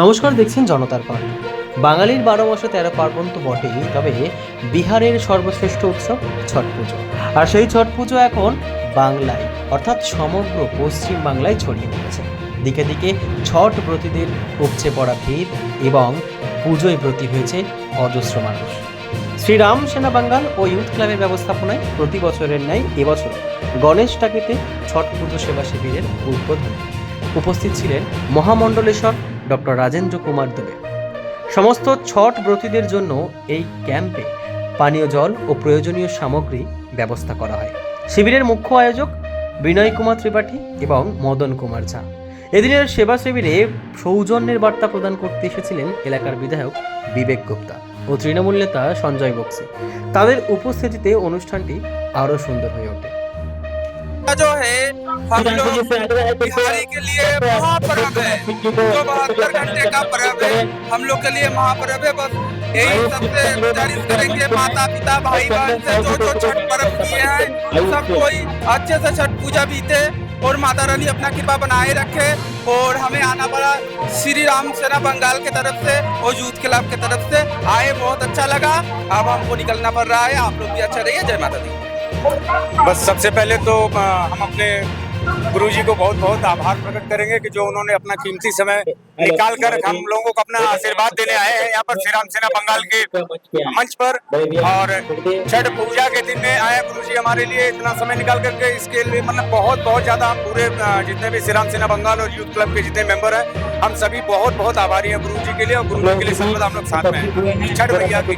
নমস্কার, দেখছেন জনতার কণ্ঠ বাঙালির বারো মাসে তেরো পার্বণ তো বটেই, তবে বিহারের সর্বশ্রেষ্ঠ উৎসব ছট পুজো। আর সেই ছট পুজো এখন বাংলায়, অর্থাৎ সমগ্র পশ্চিম বাংলায় ছড়িয়ে পড়েছে। দিকে দিকে ছট ব্রতীদের উপচে পড়া ভিড় এবং পুজোয় ব্রতী হয়েছে অজস্র মানুষ। শ্রীরাম সেনা বাঙ্গাল ও ইউথ ক্লাবের ব্যবস্থাপনায় প্রতি বছরের ন্যায় এবছর গণেশ টাকিতে ছট পুজো সেবা শিবিরের উদ্বোধন। উপস্থিত ছিলেন মহামণ্ডলেশ্বর ডক্টর রাজেন্দ্র কুমার দুবে। সমস্ত ছট ব্রতীদের জন্য এই ক্যাম্পে পানীয় জল ও প্রয়োজনীয় সামগ্রী ব্যবস্থা করা হয়। শিবিরের মুখ্য আয়োজক বিনয় কুমার ত্রিপাঠী এবং মদন কুমার ঝা। এদিনের সেবা শিবিরে সৌজন্যের বার্তা প্রদান করতে এসেছিলেন এলাকার বিধায়ক বিবেক গুপ্তা ও তৃণমূল নেতা সঞ্জয় বক্সি। তাদের উপস্থিতিতে অনুষ্ঠানটি আরও সুন্দর হয়ে ওঠে। जो है हम लोग बिहारी के लिए महापर्व है। जो बहत्तर घंटे का पर्व है हम लोग के लिए महापर्व है बस। यही सबसे गुजारिश करेंगे माता पिता भाई बहन से जो जो। छठ पर्व किए हैं सब कोई अच्छे से छठ पूजा बीते और माता रानी अपना कृपा बनाए रखे और हमें आना पड़ा श्री राम सेना बंगाल के तरफ़ से और यूथ क्लब के तरफ़ से। आए बहुत अच्छा लगा। अब हमको निकलना पड़ रहा है। आप लोग भी अच्छा रहिए। जय माता दी। बस सबसे पहले तो हम अपने गुरु जी को बहुत बहुत आभार प्रकट करेंगे कि जो उन्होंने अपना कीमती समय निकाल कर हम लोगों को अपना आशीर्वाद देने आए हैं यहाँ पर श्री राम सेना बंगाल के मंच पर। और छठ पूजा के दिन में आए गुरु जी हमारे लिए इतना समय निकाल करके इसके लिए मतलब बहुत बहुत ज़्यादा हम पूरे जितने भी श्री राम सेना बंगाल और यूथ क्लब के जितने मेंबर हैं, हम सभी बहुत बहुत आभारी है गुरु जी के लिए और गुरु जी के लिए सर्वदा हम लोग साथ में छठ भैया की